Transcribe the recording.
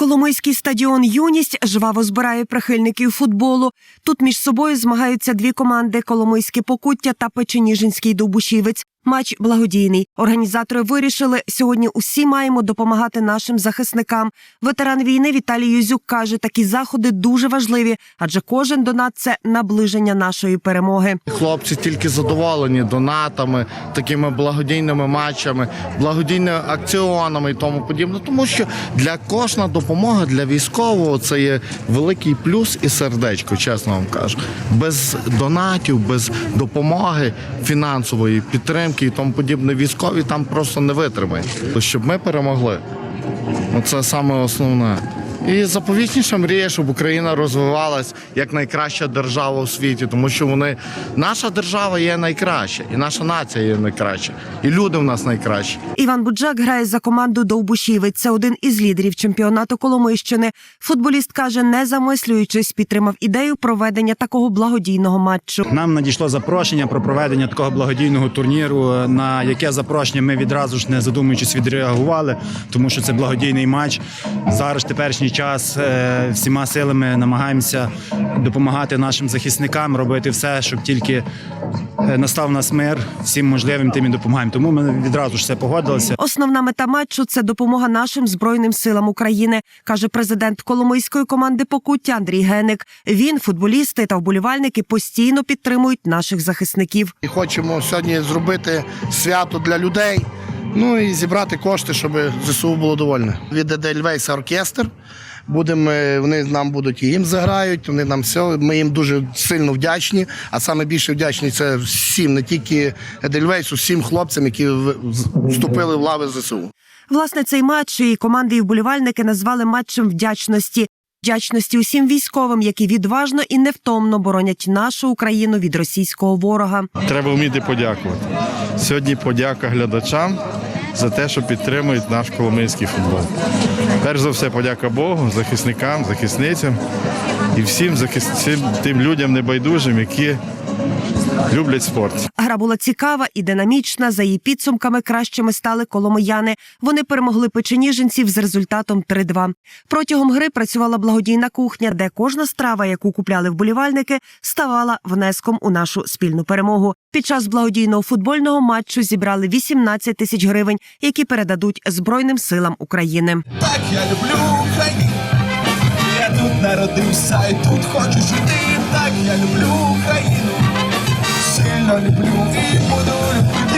Коломийський стадіон Юність жваво збирає прихильників футболу. Тут між собою змагаються дві команди: Коломийське Покуття та Печеніжинський Довбушівець. Матч благодійний. Організатори вирішили сьогодні. Усі маємо допомагати нашим захисникам. Ветеран війни Віталій Юзюк каже, такі заходи дуже важливі, адже кожен донат це наближення нашої перемоги. Хлопці тільки задоволені донатами, такими благодійними матчами, благодійними акціонами і тому подібне. Тому що для кожна допомога для військового це є великий плюс і сердечко, чесно вам кажу. Без донатів, без допомоги фінансової підтримки і тому подібне, військові там просто не витримають. Щоб ми перемогли. Це саме основне. І заповітніша мрія, щоб Україна розвивалась як найкраща держава у світі, тому що вони наша держава є найкраща, і наша нація є найкраща, і люди в нас найкращі. Іван Буджак грає за команду Довбушівець. Це один із лідерів чемпіонату Коломийщини. Футболіст каже, не замислюючись, підтримав ідею проведення такого благодійного матчу. Нам надійшло запрошення про проведення такого благодійного турніру, на яке запрошення ми відразу ж не задумуючись відреагували, тому що це благодійний матч. Зараз в теперішній час е, всіма силами намагаємося допомагати нашим захисникам, робити все, щоб тільки е, настав нас мир, всім можливим тим і допомагаємо. Тому ми відразу ж все погодилися. Основна мета матчу це допомога нашим збройним силам України, каже президент Коломийської команди Покуття Андрій Геник. Він, футболісти та вболівальники постійно підтримують наших захисників. І хочемо сьогодні зробити свято для людей. Ну і зібрати кошти, щоб ЗСУ було довольне. Від Едельвейса оркестр. Будемо, вони нам будуть і їм заграють. Вони нам все. Ми їм дуже сильно вдячні. А саме більше вдячні це всім, не тільки Едельвейсу, всім хлопцям, які вступили в лави ЗСУ. Власне, цей матч і команди і вболівальники назвали матчем вдячності. Вдячності усім військовим, які відважно і невтомно боронять нашу Україну від російського ворога. Треба вміти подякувати. Сьогодні подяка глядачам за те, що підтримують наш коломийський футбол. Перш за все, подяка Богу, захисникам, захисницям і всім, захис... всім тим людям небайдужим, які люблять спорт. Гра була цікава і динамічна. За її підсумками кращими стали коломияни. Вони перемогли печеніженців з результатом 3-2. Протягом гри працювала благодійна кухня, де кожна страва, яку купляли вболівальники, ставала внеском у нашу спільну перемогу. Під час благодійного футбольного матчу зібрали 18 тисяч гривень, які передадуть Збройним силам України. Так я люблю Україну. Я тут народився і тут хочу жити. Так я люблю Україну. Сильно люблю і буду любити.